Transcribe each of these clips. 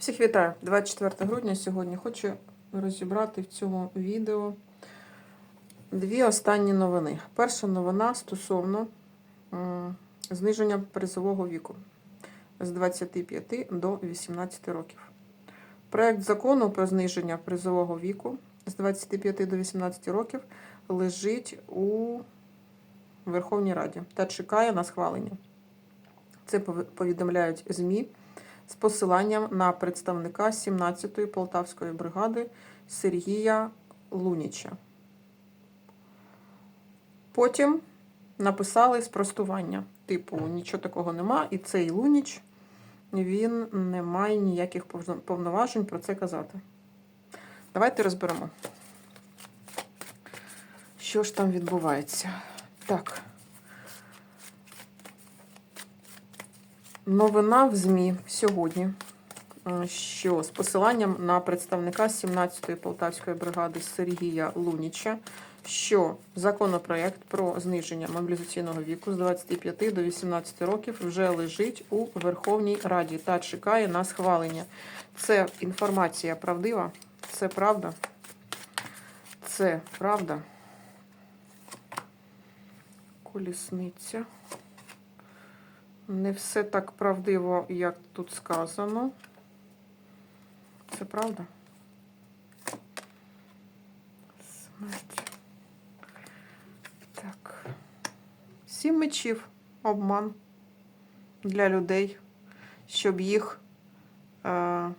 Всіх вітаю! 24 грудня сьогодні. Хочу розібрати в цьому відео дві останні новини. Перша новина стосовно зниження призового віку з 25 до 18 років. Проект закону про зниження призового віку з 25 до 18 років лежить у Верховній Раді та чекає на схвалення. Це повідомляють ЗМІ з посиланням на представника 17-ї Полтавської бригади Сергія Луніча. Потім написали спростування. Типу, нічого такого нема, і цей Луніч він не має ніяких повноважень про це казати. Давайте розберемо. Що ж там відбувається? Так. Новина в ЗМІ сьогодні, е, що з посиланням на представника 17-ї Полтавської бригади Сергія Луніча, що законопроект про зниження мобілізаційного віку з 25 до 18 років вже лежить у Верховній Раді та чекає на схвалення. Це інформація правдива? Це правда? Це правда? Колісниця. Не все так правдиво, як тут сказано. Це правда? Смерть. Так. Сім мечів. Обман для людей, щоб їх, е,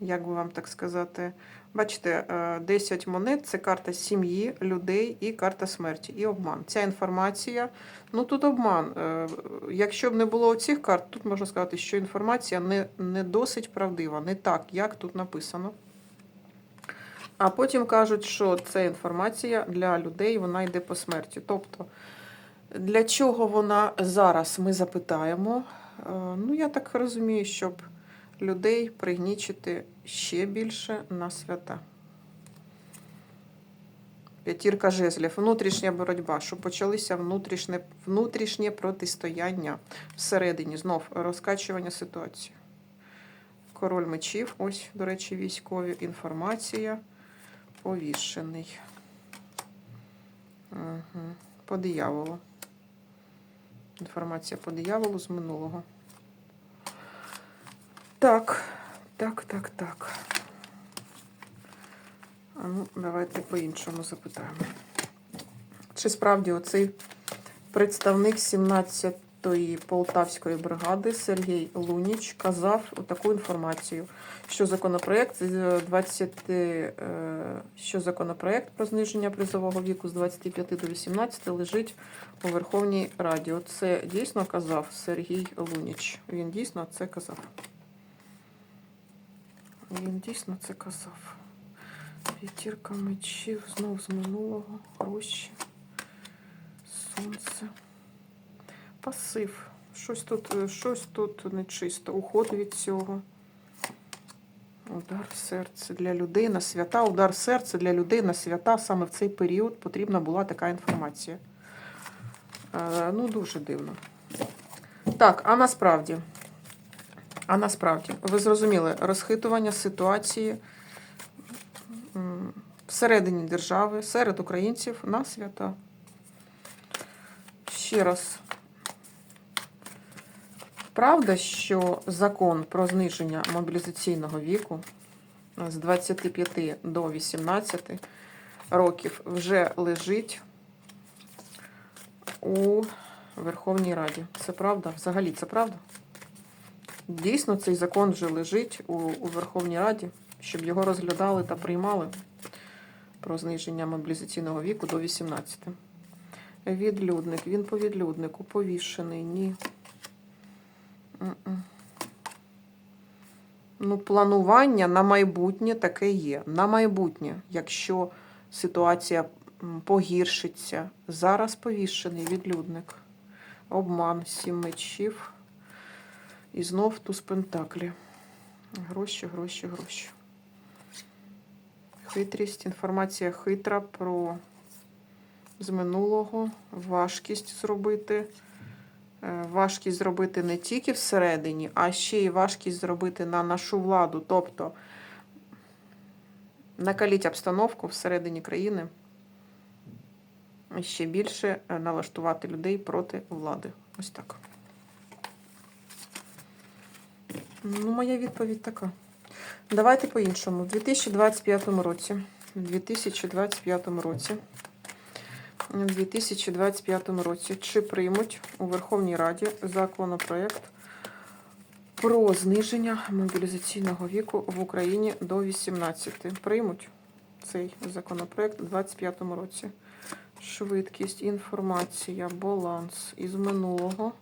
як би вам так сказати, бачите, е, 10 монет це карта сім'ї, людей і карта смерті, і обман. Ця інформація Ну тут обман. Е, Якщо б не було цих карт, тут можна сказати, що інформація не, не досить правдива, не так, як тут написано. А потім кажуть, що це інформація для людей, вона йде по смерті. Тобто, для чого вона зараз, ми запитаємо. Е, Ну, я так розумію, щоб людей пригнічити ще більше на свята. П'ятірка жезлів, внутрішня боротьба, щоб почалися внутрішнє, внутрішнє протистояння всередині, знов розкачування ситуації. Король мечів, ось, до речі, військові, інформація, повішений. Угу. По дияволу. Інформація по дияволу з минулого. Так, так, так, так. А ну, давайте по-іншому запитаємо. Чи справді оцей представник 17-ї Полтавської бригади Сергій Луніч казав таку інформацію, що законопроект 20, е, що законопроект про зниження призового віку з 25 до 18 лежить у Верховній Раді. Оце дійсно казав Сергій Луніч. Він дійсно це казав. Він дійсно це казав. П'ятірка мечів, знов з минулого, гроші, сонце. Пасив. Щось тут, е, щось тут нечисто. Уход від цього. Удар в серце для людей на свята. Удар в серце для людей на свята. Саме в цей період потрібна була така інформація. Е, ну, дуже дивно. Так, а насправді. А насправді, ви зрозуміли, розхитування ситуації всередині держави, серед українців на свята. Ще раз. Правда, що закон про зниження мобілізаційного віку з 25 до 18 років вже лежить у Верховній Раді. Це правда? Взагалі це правда? Дійсно, цей закон вже лежить у, у Верховній Раді, щоб його розглядали та приймали про зниження мобілізаційного віку до 18. Відлюдник. Він по відлюднику повішений. Ні. Ну, планування на майбутнє таке є. На майбутнє, якщо ситуація погіршиться. Зараз повішений відлюдник. Обман, сім мечів. І знов туз пентаклі. Гроші, гроші, гроші. Хитрість, інформація хитра про з минулого, важкість зробити е, важкість зробити не тільки всередині, а ще й важкість зробити на нашу владу. Тобто накаліть обстановку всередині країни ще більше е, налаштувати людей проти влади. Ось так. Ну, моя відповідь така. Давайте по-іншому. У 2025 році. У 2025 році. У 2025 році. Чи приймуть у Верховній Раді законопроект про зниження мобілізаційного віку в Україні до 18? Приймуть цей законопроект у 2025 році. Швидкість, інформація, баланс із минулого.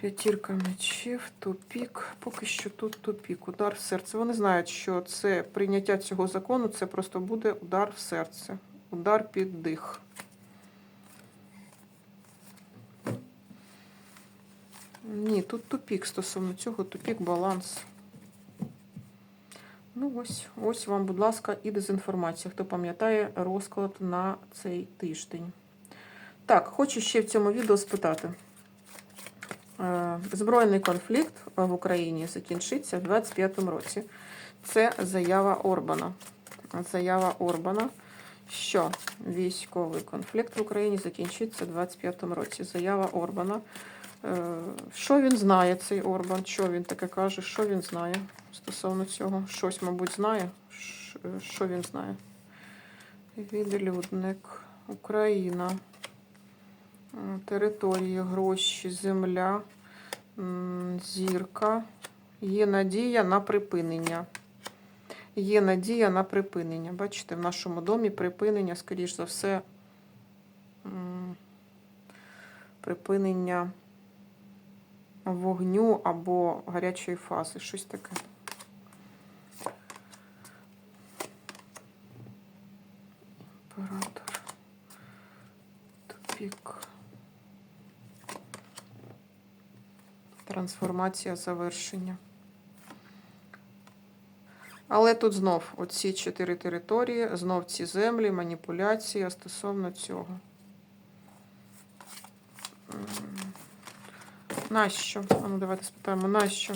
П'ятірка мечів, тупік. Поки що тут тупік. Удар в серце. Вони знають, що це прийняття цього закону це просто буде удар в серце. Удар під дих. Ні, тут тупік стосовно цього, тупік, баланс. Ну, ось, ось вам, будь ласка, і дезінформація. Хто пам'ятає розклад на цей тиждень. Так, хочу ще в цьому відео спитати. Е, Збройний конфлікт в Україні закінчиться в 25-му році. Це заява Орбана. Заява Орбана, що військовий конфлікт в Україні закінчиться в 25-му році. Заява Орбана. Е, Що він знає, цей Орбан? Що він таке каже? Що він знає стосовно цього? Щось, мабуть, знає. Що він знає? Відлюдник, Україна. Території, гроші, земля, зірка. Є надія на припинення. Є надія на припинення. Бачите, в нашому домі припинення, скоріш за все, припинення вогню або гарячої фази. Щось таке. Імператор. Тупік. Трансформація завершення. Але тут знов оці чотири території, знов ці землі, маніпуляція стосовно цього. Нащо? Ну давайте спитаємо, нащо?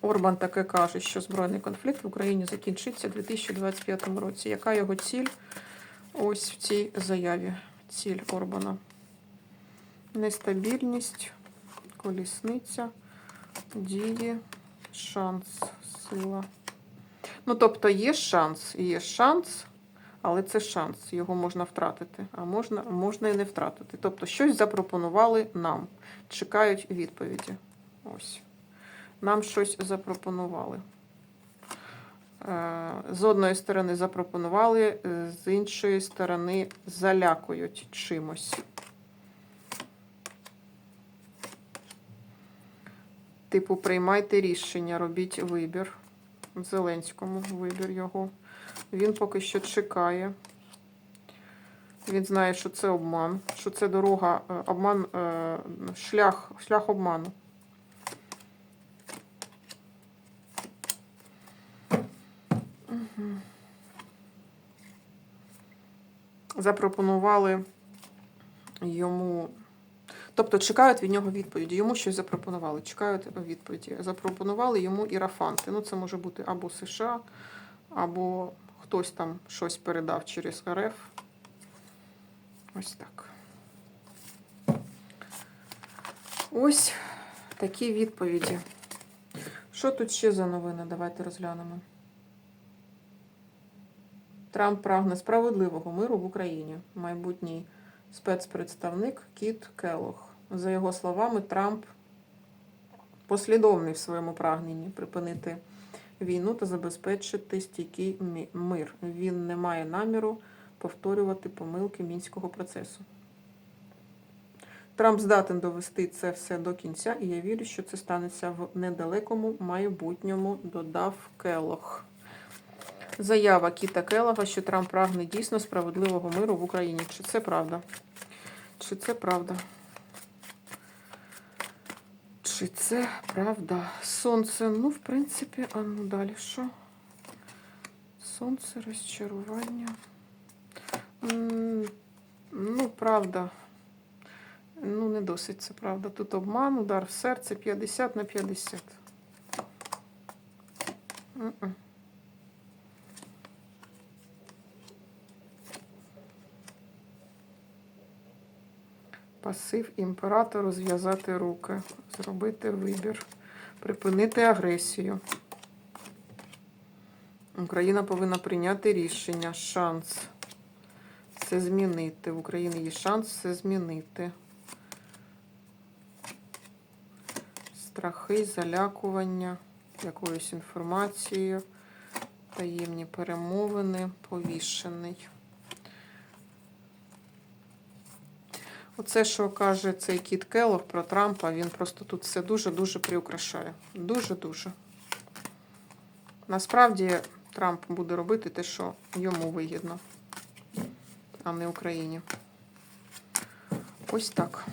Орбан таке каже, що збройний конфлікт в Україні закінчиться у 2025 році. Яка його ціль? Ось в цій заяві. Ціль Орбана. Нестабільність, колісниця, дії, шанс, сила. Ну, тобто є шанс, є шанс, але це шанс. Його можна втратити, а можна, можна і не втратити. Тобто, щось запропонували нам. Чекають відповіді. Ось. Нам щось запропонували. Е, З одної сторони запропонували, з іншої сторони залякують чимось. Типу, приймайте рішення, робіть вибір. Зеленському вибір його. Він поки що чекає. Він знає, що це обман, що це дорога, е, обман, е, шлях, шлях обману. Запропонували йому. Тобто чекають від нього відповіді. Йому щось запропонували. Чекають відповіді. Запропонували йому ірафанти. Ну, це може бути або США, або хтось там щось передав через РФ. Ось так. Ось такі відповіді. Що тут ще за новини? Давайте розглянемо. Трамп прагне справедливого миру в Україні. Майбутній спецпредставник Кіт Келох. За його словами, Трамп послідовний в своєму прагненні припинити війну та забезпечити стійкий мир. Він не має наміру повторювати помилки мінського процесу. Трамп здатен довести це все до кінця, і я вірю, що це станеться в недалекому майбутньому, додав Келох. Заява Кіта Келога, що Трамп прагне дійсно справедливого миру в Україні. Чи це правда? Чи це правда? Чи це правда? Сонце, ну, в принципі, а ну далі що? Сонце, розчарування. М, Ну, правда. Ну, не досить, це правда. Тут обман, удар в серце 50 на 50. М-м. Пасив імператору зв'язати руки, зробити вибір, припинити агресію. Україна повинна прийняти рішення, шанс це змінити. В Україні є шанс це змінити. Страхи, залякування якоюсь інформацією, таємні перемовини, повішений. Оце, що каже цей кіт Келлог про Трампа, він просто тут все дуже-дуже приукрашає. Дуже-дуже. Насправді Трамп буде робити те, що йому вигідно, а не Україні. Ось так.